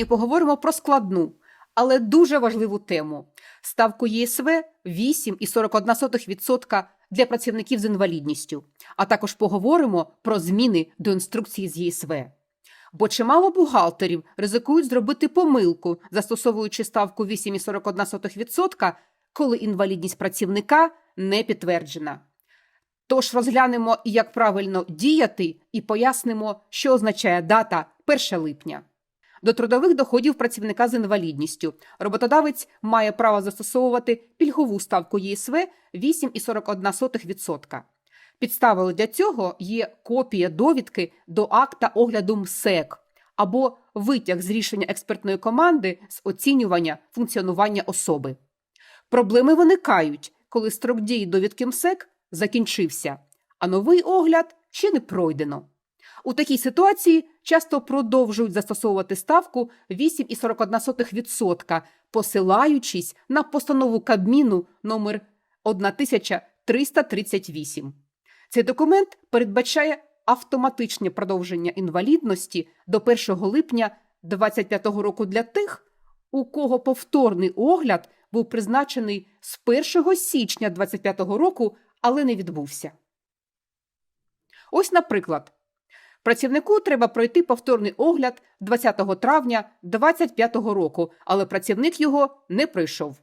Сьогодні поговоримо про складну, але дуже важливу тему ставку ЄСВ 8,41% для працівників з інвалідністю, а також поговоримо про зміни до інструкції з ЄСВ. Бо чимало бухгалтерів ризикують зробити помилку, застосовуючи ставку 8,41%, коли інвалідність працівника не підтверджена. Тож розглянемо, як правильно діяти, і пояснимо, що означає дата 1 липня. До трудових доходів працівника з інвалідністю роботодавець має право застосовувати пільгову ставку ЄСВ 8,41%. Підставою для цього є копія довідки до акта огляду МСЕК або витяг з рішення експертної команди з оцінювання функціонування особи. Проблеми виникають, коли строк дії довідки МСЕК закінчився, а новий огляд ще не пройдено. У такій ситуації часто продовжують застосовувати ставку 8,41%, посилаючись на постанову Кабміну номер 1338. Цей документ передбачає автоматичне продовження інвалідності до 1 липня 2025 року для тих, у кого повторний огляд був призначений з 1 січня 2025 року, але не відбувся. Ось, наприклад, працівнику треба пройти повторний огляд 20 травня 2025 року, але працівник його не пройшов.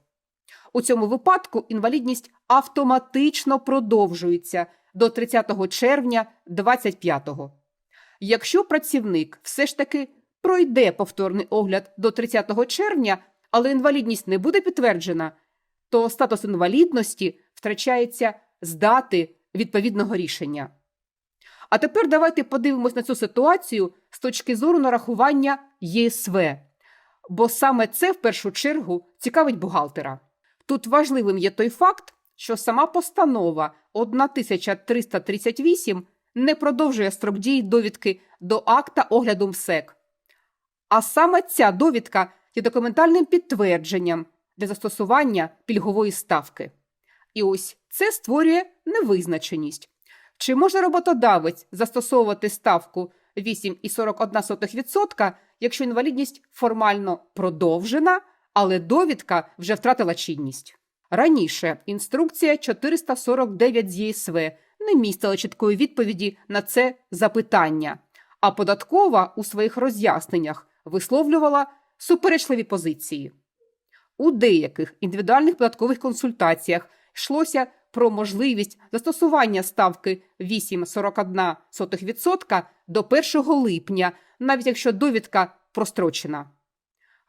У цьому випадку інвалідність автоматично продовжується до 30 червня 2025. Якщо працівник все ж таки пройде повторний огляд до 30 червня, але інвалідність не буде підтверджена, то статус інвалідності втрачається з дати відповідного рішення. А тепер давайте подивимось на цю ситуацію з точки зору нарахування ЄСВ, бо саме це в першу чергу цікавить бухгалтера. Тут важливим є той факт, що сама постанова 1338 не продовжує строк дії довідки до акта огляду МСЕК. А саме ця довідка є документальним підтвердженням для застосування пільгової ставки. І ось це створює невизначеність. Чи може роботодавець застосовувати ставку 8,41%, якщо інвалідність формально продовжена, але довідка вже втратила чинність? Раніше інструкція 449 з ЄСВ не містила чіткої відповіді на це запитання, а податкова у своїх роз'ясненнях висловлювала суперечливі позиції. У деяких індивідуальних податкових консультаціях йшлося про можливість застосування ставки 8,41% до 1 липня, навіть якщо довідка прострочена.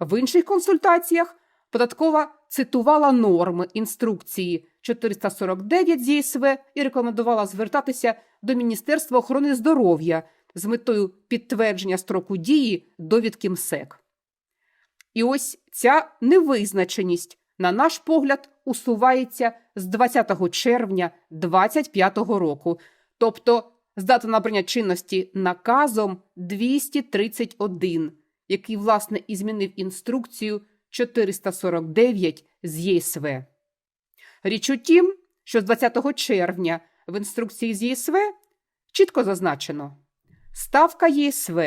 В інших консультаціях податкова цитувала норми інструкції 449 з ЄСВ і рекомендувала звертатися до Міністерства охорони здоров'я з метою підтвердження строку дії довідки МСЕК. І ось ця невизначеність, на наш погляд, усувається з 20 червня 2025 року, тобто з дати набрання чинності наказом 231, який, власне, і змінив інструкцію 449 з ЄСВ. Річ у тім, що з 20 червня в інструкції з ЄСВ чітко зазначено ставка ЄСВ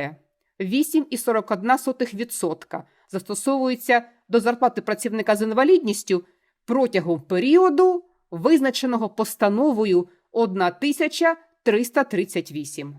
8,41% застосовується до зарплати працівника з інвалідністю протягом періоду, визначеного постановою 1338.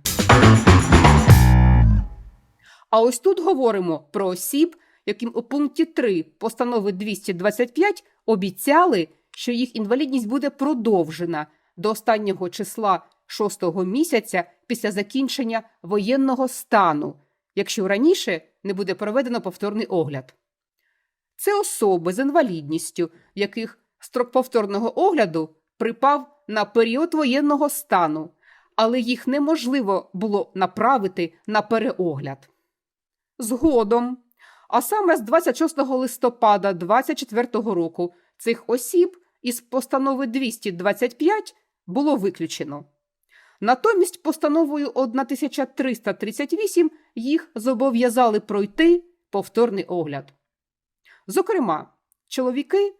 А ось тут говоримо про осіб, яким у пункті 3 постанови 225 обіцяли, що їх інвалідність буде продовжена до останнього числа шостого місяця після закінчення воєнного стану, якщо раніше не буде проведено повторний огляд. Це особи з інвалідністю, яких строк повторного огляду припав на період воєнного стану, але їх неможливо було направити на переогляд. Згодом, а саме з 26 листопада 2024 року цих осіб із постанови 225 було виключено. Натомість постановою 1338 їх зобов'язали пройти повторний огляд. Зокрема, чоловіки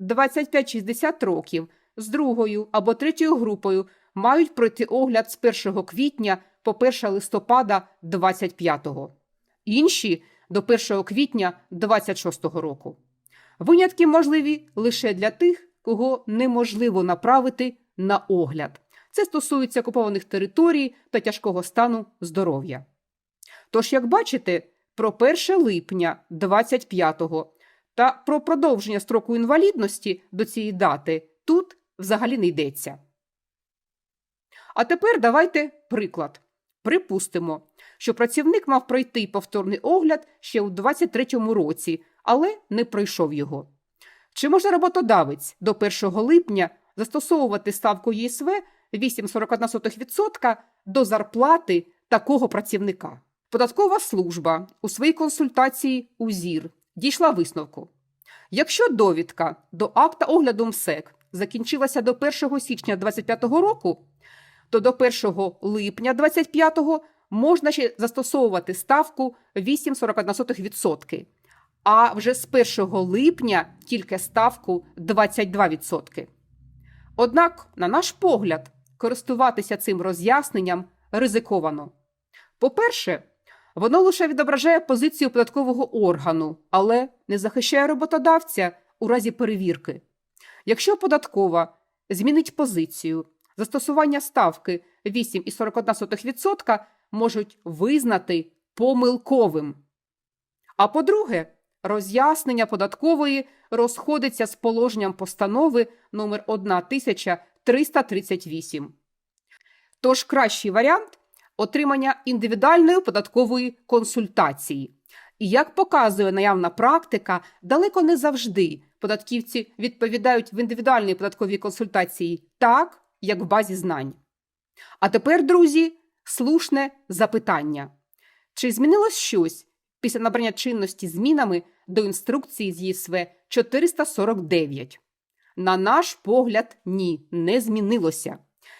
25-60 років з другою або третьою групою мають пройти огляд з 1 квітня по 1 листопада 25-го. Інші до 1 квітня 2026 року. Винятки можливі лише для тих, кого неможливо направити на огляд. Це стосується окупованих територій та тяжкого стану здоров'я. Тож, як бачите, про 1 липня 25-го та про продовження строку інвалідності до цієї дати тут взагалі не йдеться. А тепер давайте приклад. Припустимо, що працівник мав пройти повторний огляд ще у 23-му році, але не пройшов його. Чи може роботодавець до 1 липня застосовувати ставку ЄСВ 8,41% до зарплати такого працівника? Податкова служба у своїй консультації УЗІР дійшла висновку. Якщо довідка до акта огляду МСЕК закінчилася до 1 січня 2025 року, то до 1 липня 2025 можна ще застосовувати ставку 8,41%, а вже з 1 липня тільки ставку 22%. Однак, на наш погляд, користуватися цим роз'ясненням ризиковано. По-перше, воно лише відображає позицію податкового органу, але не захищає роботодавця у разі перевірки. Якщо податкова змінить позицію, застосування ставки 8,41% можуть визнати помилковим. А по-друге, роз'яснення податкової розходиться з положенням постанови номер 1338. Тож кращий варіант отримання індивідуальної податкової консультації. І як показує наявна практика, далеко не завжди податківці відповідають в індивідуальній податковій консультації так, як в базі знань. А тепер, друзі, слушне запитання: чи змінилось щось після набрання чинності змінами до інструкції з ЄСВ 449? На наш погляд, ні, не змінилося.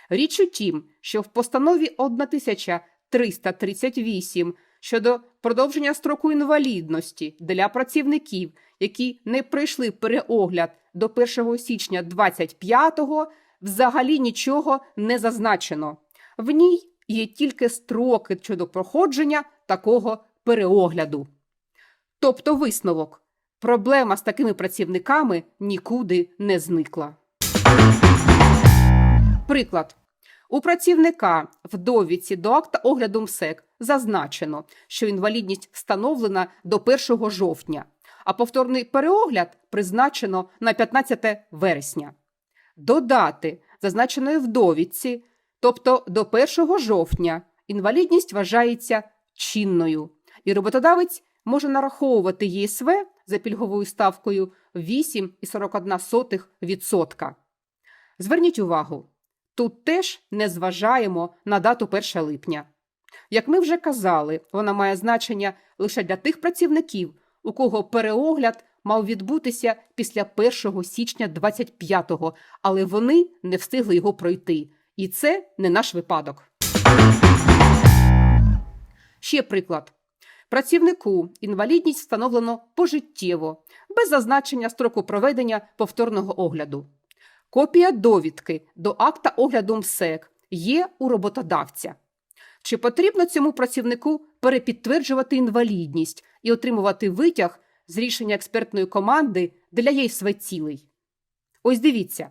Річ у тім, що в постанові 1338 щодо продовження строку інвалідності для працівників, які не пройшли переогляд до 1 січня 25-го, взагалі нічого не зазначено. В ній є тільки строки щодо проходження такого переогляду. Тобто висновок проблема з такими працівниками нікуди не зникла. Приклад. У працівника в довідці до акта огляду МСЕК зазначено, що інвалідність встановлена до 1 жовтня, а повторний переогляд призначено на 15 вересня. До дати, зазначеної в довідці, тобто до 1 жовтня, інвалідність вважається чинною, і роботодавець може нараховувати ЄСВ за пільговою ставкою 8,41%. Зверніть увагу, тут теж не зважаємо на дату 1 липня. Як ми вже казали, вона має значення лише для тих працівників, у кого переогляд мав відбутися після 1 січня 25-го, але вони не встигли його пройти. І це не наш випадок. Ще приклад. Працівнику інвалідність встановлено пожиттєво, без зазначення строку проведення повторного огляду. Копія довідки до акта огляду МСЕК є у роботодавця. Чи потрібно цьому працівнику перепідтверджувати інвалідність і отримувати витяг з рішення експертної команди для ЄСВ цілей? Ось дивіться,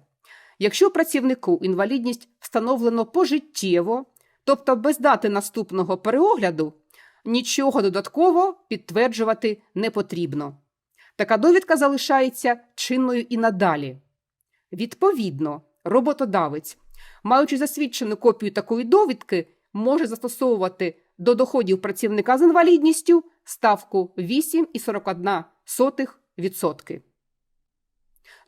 якщо працівнику інвалідність встановлено пожиттєво, тобто без дати наступного переогляду, нічого додатково підтверджувати не потрібно. Така довідка залишається чинною і надалі. Відповідно, роботодавець, маючи засвідчену копію такої довідки, може застосовувати до доходів працівника з інвалідністю ставку 8,41%.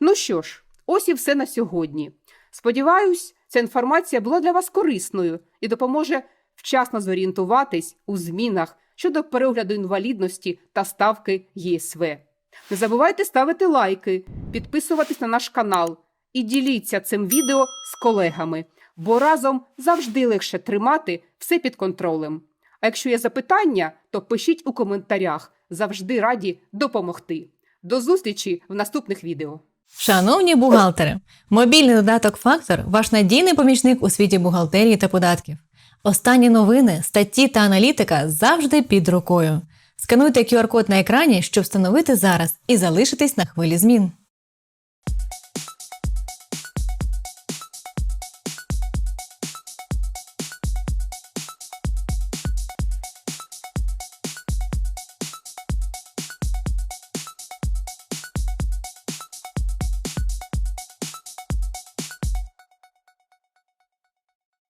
Ну що ж, ось і все на сьогодні. Сподіваюсь, ця інформація була для вас корисною і допоможе вчасно зорієнтуватись у змінах щодо перегляду інвалідності та ставки ЄСВ. Не забувайте ставити лайки, підписуватись на наш канал і діліться цим відео з колегами, бо разом завжди легше тримати все під контролем. А якщо є запитання, то пишіть у коментарях. Завжди раді допомогти. До зустрічі в наступних відео. Шановні бухгалтери, мобільний додаток Фактор ваш надійний помічник у світі бухгалтерії та податків. Останні новини, статті та аналітика завжди під рукою. Скануйте QR-код на екрані, щоб встановити зараз і залишитись на хвилі змін.